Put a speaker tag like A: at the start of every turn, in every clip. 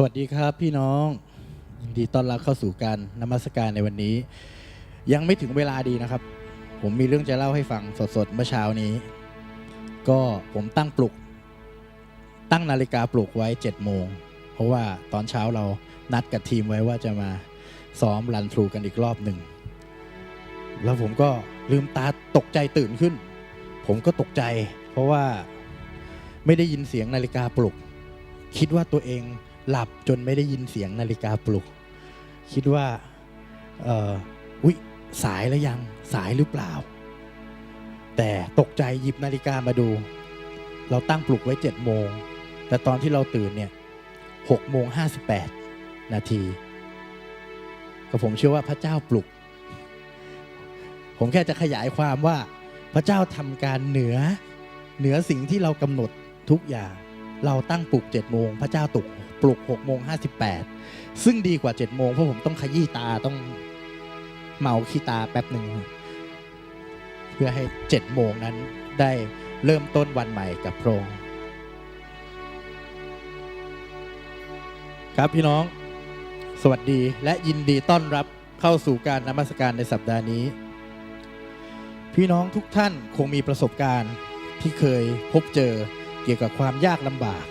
A: สวัสดีครับพี่น้องยินดีต้อนรับเข้าสู่การนมัสการในวันนี้ ยังไม่ถึงเวลาดีนะครับ ผมมีเรื่องจะเล่าให้ฟังสดๆเมื่อเช้านี้ ก็ผมตั้งปลุก ตั้งนาฬิกาปลุกไว้7จ็ดโมงเพราะว่าตอนเช้าเรานัดกับทีมไว้ว่าจะมาซ้อมรันทรูกันอีกรอบหนึ่ง แล้วผมก็ลืมตาตกใจตื่นขึ้น ผมก็ตกใจ เพราะว่าไม่ได้ยินเสียงนาฬิกาปลุก คิดว่าตัวเอง หลับจนไม่ได้ยินเสียงนาฬิกาปลุก คิดว่าเอออุ๊ยสายแล้วยังสายหรือเปล่า แต่ตกใจหยิบนาฬิกามาดู เราตั้งปลุกไว้เจ็ดโมง แต่ตอนที่เราตื่นเนี่ยหกโมงห้าสิบแปดนาทีก็ผมเชื่อว่าพระเจ้าปลุก ผมแค่จะขยายความว่าพระเจ้าทำการเหนือเหนือสิ่งที่เรากำหนดทุกอย่าง เราตั้งปลุก7จ็ดโมงพระเจ้าตุก ปลุก6กโมงห้ซึ่งดีกว่า7จ็ดโมงเพราะผมต้องขยี้ตาต้องเมาขี้ตาแป๊บหนึ่งเพื่อให้7จ็ดโมงนั้นได้เริ่มต้นวันใหม่กับพระองค์ครับพี่น้องสวัสดีและยินดีต้อนรับเข้าสู่การนมัสการในสัปดาห์นี้ พี่น้องทุกท่านคงมีประสบการณ์ที่เคยพบเจอเกี่ยวกับความยากลำบาก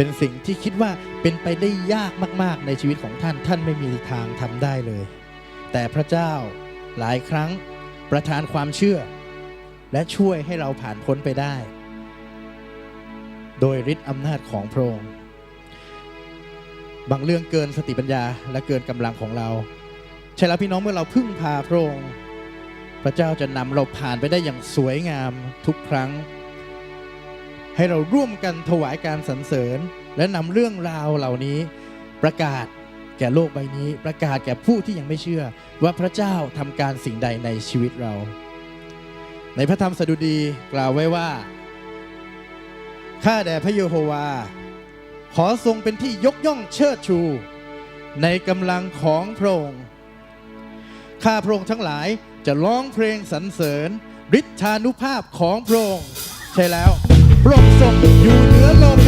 A: เป็นสิ่งที่คิดว่าเป็นไปได้ยากมาก ๆ ในชีวิตของท่านท่านไม่มีทางทำได้เลย แต่พระเจ้าหลายครั้งประทานความเชื่อ และช่วยให้เราผ่านพ้นไปได้ โดยฤทธิ์อำนาจของพระองค์บางเรื่องเกินสติปัญญาและเกินกำลังของเรา ใช่แล้วพี่น้องเมื่อเราพึ่งพาพระองค์ พระเจ้าจะนำเราผ่านไปได้อย่างสวยงามทุกครั้ง ให้เราร่วมกันถวายการสรรเสริญ และนำเรื่องราวเหล่านี้ ประกาศแก่โลกใบนี้ ประกาศแก่ผู้ที่ยังไม่เชื่อ ว่าพระเจ้าทำการสิ่งใดในชีวิตเรา ในพระธรรมสดุดีกล่าวไว้ว่าข้าแด่พระเยโฮวา ขอทรงเป็นที่ยกย่องเชิดชู ในกำลังของพระองค์ข้าพระองค์ทั้งหลายจะร้องเพลงสรรเสริญฤทธานุภาพของพระองค์ใช่แล้ว พระองค์ทรงอยู่เหนือโลก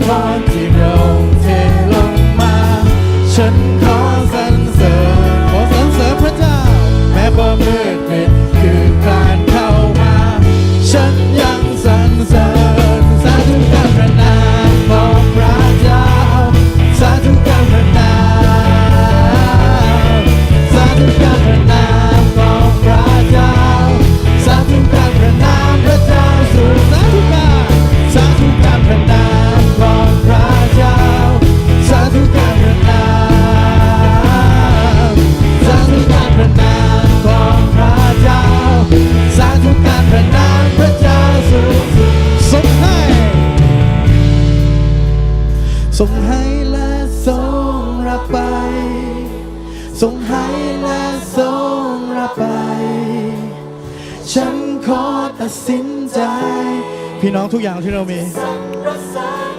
A: upon ทรงให้และทรงรับไป ทรงให้และทรงรับไป ฉันขอตัดสินใจ พี่น้องทุกอย่างที่เรามี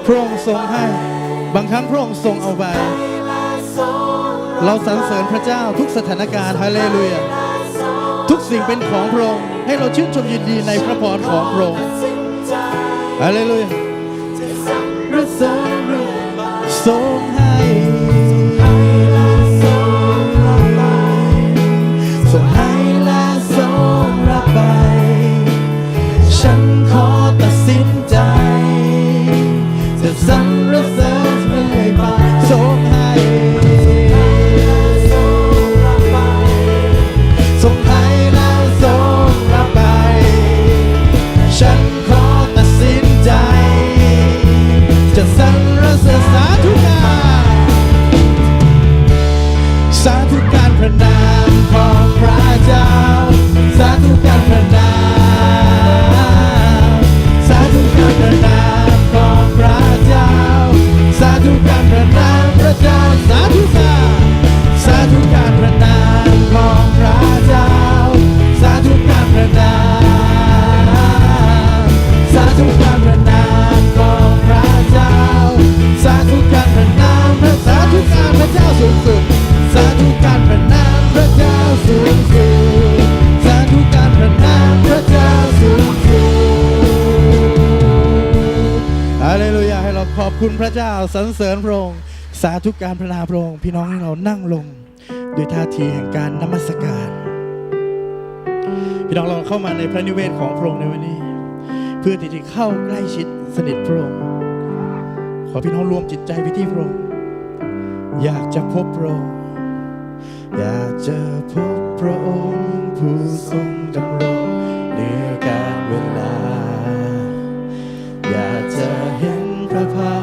A: พระองค์ทรงให้ บางครั้งพระองค์ทรงเอาไป เราสรรเสริญพระเจ้าทุกสถานการณ์ฮาเลลูยาทุกสิ่งเป็นของพระองค์ให้เราชื่นชมยินดีในพระพรของพระองค์ฮาเลลูยา 总 คุณพระเจ้าสรรเสริญพระองค์สาธุการพระนาพระองค์พี่น้องให้เรานั่งลงด้วยท่าทีแห่งการนมัสการ พี่น้องเราเข้ามาในพระนิเวศของพระองค์ในวันนี้ เพื่อที่จะเข้าใกล้ชิดสนิทพระองค์ขอพี่น้องรวมจิตใจไปที่พระองค์อยากจะพบพระองค์อยากจะพบพระองค์ผู้ทรงดำรงเหนือกาลเวลา อยากจะเห็นพระพา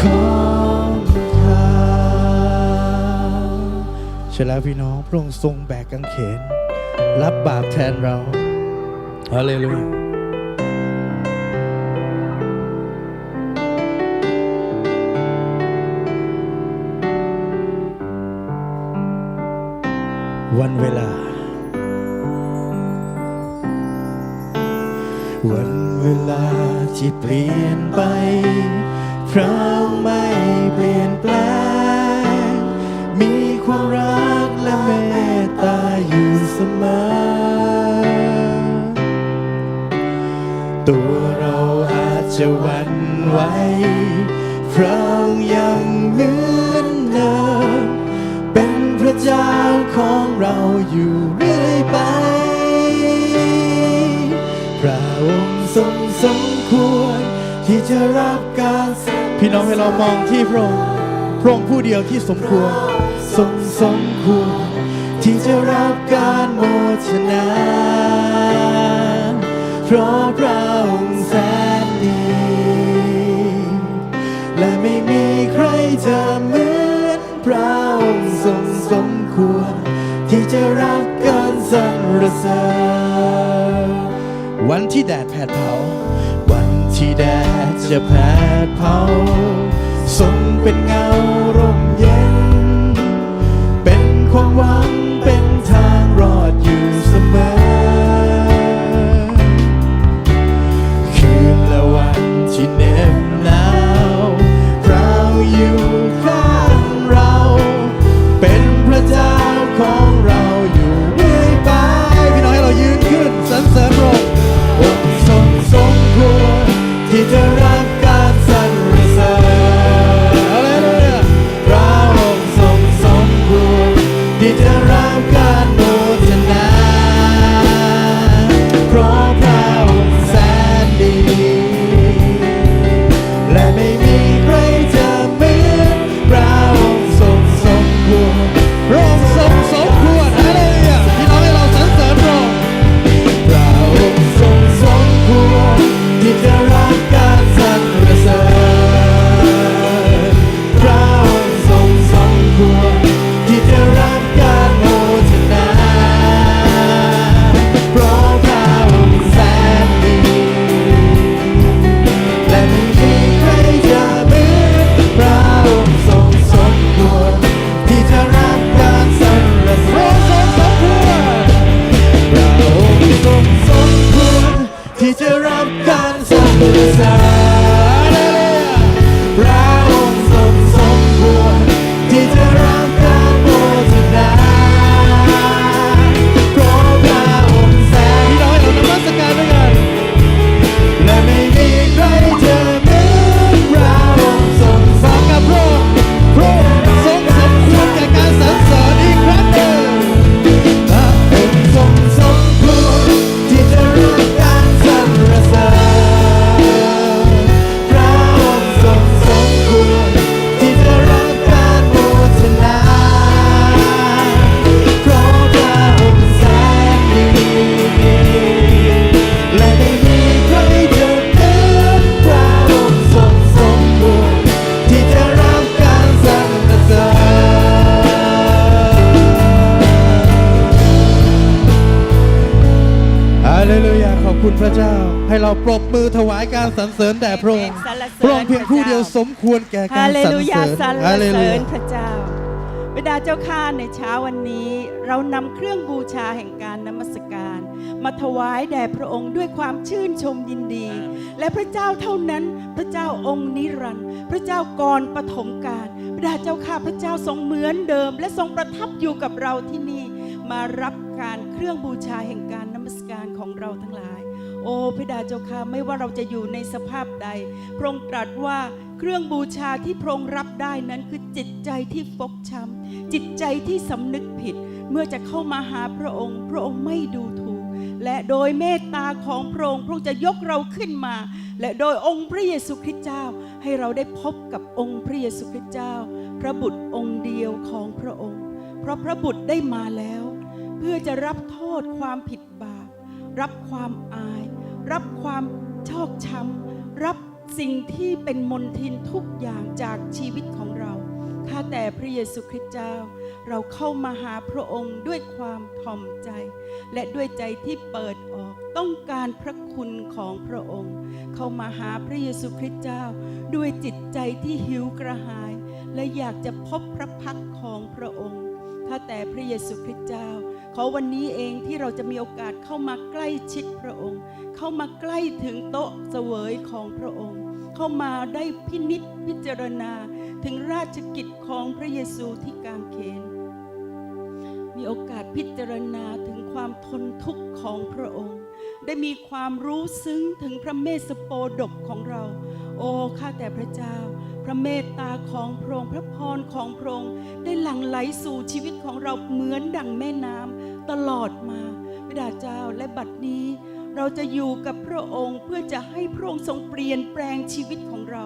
A: ของเธอใชแล้วพี่น้องพระองค์ทรงแบกกางเขน รับบาปแทนเราฮาเลลูยาวันเวลา วันเวลาที่เปลี่ยนไป พระองค์ไม่เปลี่ยนแปลง มีความรักและเมตตาอยู่เสมอ ตัวเราอาจจะหวั่นไหวพระองค์ยังเหมือนเดิมเป็นพระเจ้าของเราอยู่เรื่อยไป พระองค์ทรงสมควร ที่จะรับการพี่น้องให้เรามองที่พระองค์พระองค์ผู้เดียวที่สมควรทรงสมควรที่จะรับการโมชนาเพราะพระองค์แสนดีและไม่มีใครจะเหมือนพระองค์ทรงสมควร ที่จะรับการสรรเสริญวันที่แดดแผดเผา แดดจะแผดเผาทรงเป็นเงาร่ม มือถวายการสรรเสริญแด่พระองค์
B: สรรเสริญ
A: พระองค์เพียงผู้เดียวสมควรแก่กา
B: ฮารเล
A: สรร
B: ลู
A: เส
B: ยา
A: ริญ
B: สรร
A: ฮาเล
B: เส
A: ลู
B: ริ
A: ยา
B: ญพระเจ้าบิดาเจ้าข้าในเช้าวันนี้ เรานำเครื่องบูชาแห่งการนมัสการ มาถวายแด่พระองค์ด้วยความชื่นชมยินดี และพระเจ้าเท่านั้นพระเจ้าองค์นิรันดร์พระเจ้าก่อนปฐมกาลบิดาเจ้าข้าพระเจ้าทรงเหมือนเดิม และทรงประทับอยู่กับเราที่นี่ มารับการเครื่องบูชาแห่งการนมัสการของเราทั้งหลาย โอ้พระดาเจ้าค่ะไม่ว่าเราจะอยู่ในสภาพใด พระองค์ตรัสว่าเครื่องบูชาที่พระองค์รับได้นั้นคือจิตใจที่ฟกช้ำจิตใจที่สำนึกผิด เมื่อจะเข้ามาหาพระองค์ พระองค์ไม่ดูถูก และโดยเมตตาของพระองค์พระองค์จะยกเราขึ้นมา และโดยองค์พระเยซูคริสต์เจ้า ให้เราได้พบกับองค์พระเยซูคริสต์เจ้า พระบุตรองค์เดียวของพระองค์ เพราะพระบุตรได้มาแล้ว เพื่อจะรับโทษความผิดบาป รับความอาย รับความชอกช้ำรับสิ่งที่เป็นมนทินทุกอย่างจากชีวิตของเราข้าแต่พระเยซูคริสต์เจ้า เราเข้ามาหาพระองค์ด้วยความถ่อมใจ และด้วยใจที่เปิดออกต้องการพระคุณของพระองค์ เข้ามาหาพระเยซูคริสต์เจ้า ด้วยจิตใจที่หิวกระหาย และอยากจะพบพระพักตร์ของพระองค์ข้าแต่พระเยซูคริสต์เจ้า ขอวันนี้เองที่เราจะมีโอกาสเข้ามาใกล้ชิดพระองค์ เข้ามาใกล้ถึงโต๊ะเสวยของพระองค์ เข้ามาได้พินิษพิจารณาถึงราชกิจของพระเยซูที่กางเขน มีโอกาสพิจารณาถึงความทนทุกข์ของพระองค์ ได้มีความรู้ซึ้งถึงพระเมสสโปดกของเรา โอ้ข้าแต่พระเจ้า ระเมตตาของพระองค์พระพรของพระองค์ได้หลั่งไหลสู่ชีวิตของเราเหมือนดั่งแม่น้ำตลอดมาพระดาเจ้าและบัดนี้ เราจะอยู่กับพระองค์เพื่อจะให้พระองค์ทรงเปลี่ยนแปลงชีวิตของเรา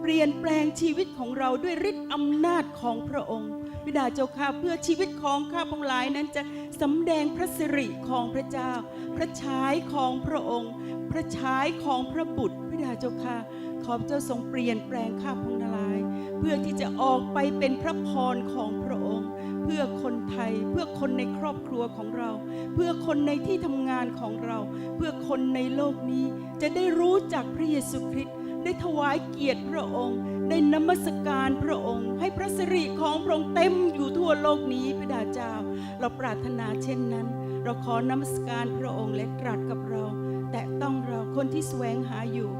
B: เปลี่ยนแปลงชีวิตของเราด้วยฤทธิ์อำนาจของพระองค์บิดาเจ้าข้าเพื่อชีวิตของข้าพงหลายนั้นจะสำแดงพระสิริของพระเจ้า พระฉายของพระองค์ พระฉายของพระบุตรบิดาเจ้าข้า ขอพระเจ้าทรงเปลี่ยนแปลงข้าพงหลาย เพื่อที่จะออกไปเป็นพระพรของพระองค์ เพื่อคนไทย เพื่อคนในครอบครัวของเรา เพื่อคนในที่ทำงานของเรา เพื่อคนในโลกนี้จะได้รู้จักพระเยซูคริสต์ได้ถวายเกียรติพระองค์ ได้นมัสการพระองค์ ให้พระสิริของพระองค์เต็มอยู่ทั่วโลกนี้พระดาเจ้า เราปรารถนาเช่นนั้น เราขอนมัสการพระองค์และตรัสกับเรา แต่ต้องเราคนที่แสวงหาอยู่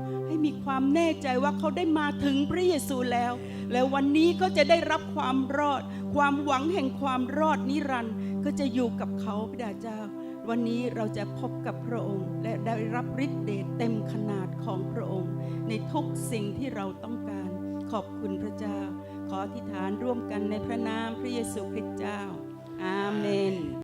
B: มีความแน่ใจว่าเขาได้มาถึงพระเยซูแล้ว และวันนี้ก็จะได้รับความรอด ความหวังแห่งความรอดนิรันดร์ก็จะอยู่กับเขาพระดาเจ้า วันนี้เราจะพบกับพระองค์ และได้รับฤทธิ์เดชเต็มขนาดของพระองค์ ในทุกสิ่งที่เราต้องการ ขอบคุณพระเจ้า ขออธิษฐานร่วมกันในพระนามพระเยซูคริสต์เจ้า อาเมน